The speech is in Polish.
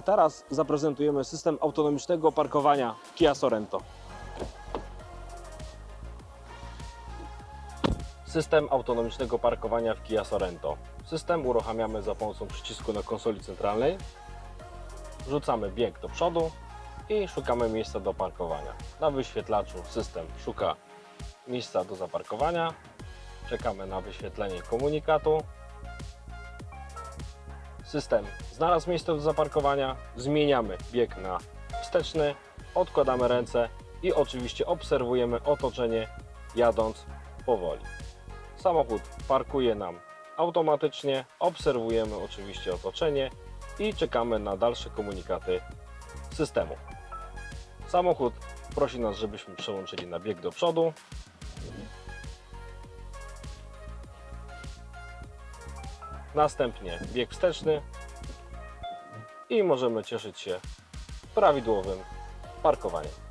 A teraz zaprezentujemy system autonomicznego parkowania Kia Sorento. System autonomicznego parkowania w Kia Sorento. System uruchamiamy za pomocą przycisku na konsoli centralnej. Wrzucamy bieg do przodu i szukamy miejsca do parkowania. Na wyświetlaczu system szuka miejsca do zaparkowania. Czekamy na wyświetlenie komunikatu. System znalazł miejsce do zaparkowania. Zmieniamy bieg na wsteczny, odkładamy ręce i oczywiście obserwujemy otoczenie jadąc powoli. Samochód parkuje nam automatycznie, obserwujemy oczywiście otoczenie i czekamy na dalsze komunikaty systemu. Samochód prosi nas, żebyśmy przełączyli na bieg do przodu. Następnie bieg wsteczny i możemy cieszyć się prawidłowym parkowaniem.